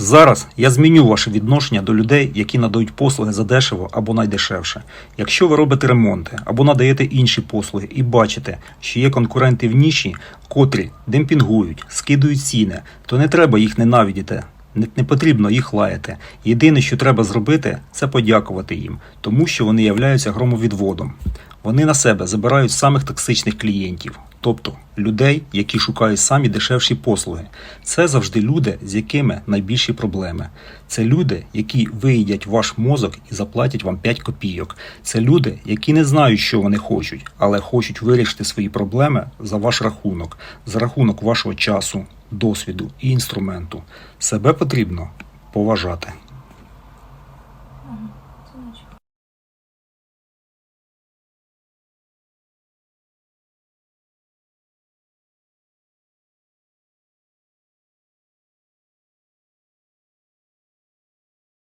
Зараз я зміню ваше відношення до людей, які надають послуги задешево або найдешевше. Якщо ви робите ремонти або надаєте інші послуги і бачите, що є конкуренти в ніші, котрі демпінгують, скидують ціни, то не треба їх ненавидіти. Не, не потрібно їх лаяти. Єдине, що треба зробити, це подякувати їм, тому що вони являються громовідводом. Вони на себе забирають самих токсичних клієнтів, тобто людей, які шукають самі дешевші послуги. Це завжди люди, з якими найбільші проблеми. Це люди, які виїдять ваш мозок і заплатять вам 5 копійок. Це люди, які не знають, що вони хочуть, але хочуть вирішити свої проблеми за ваш рахунок, за рахунок вашого часу, досвіду і інструменту. Себе потрібно поважати.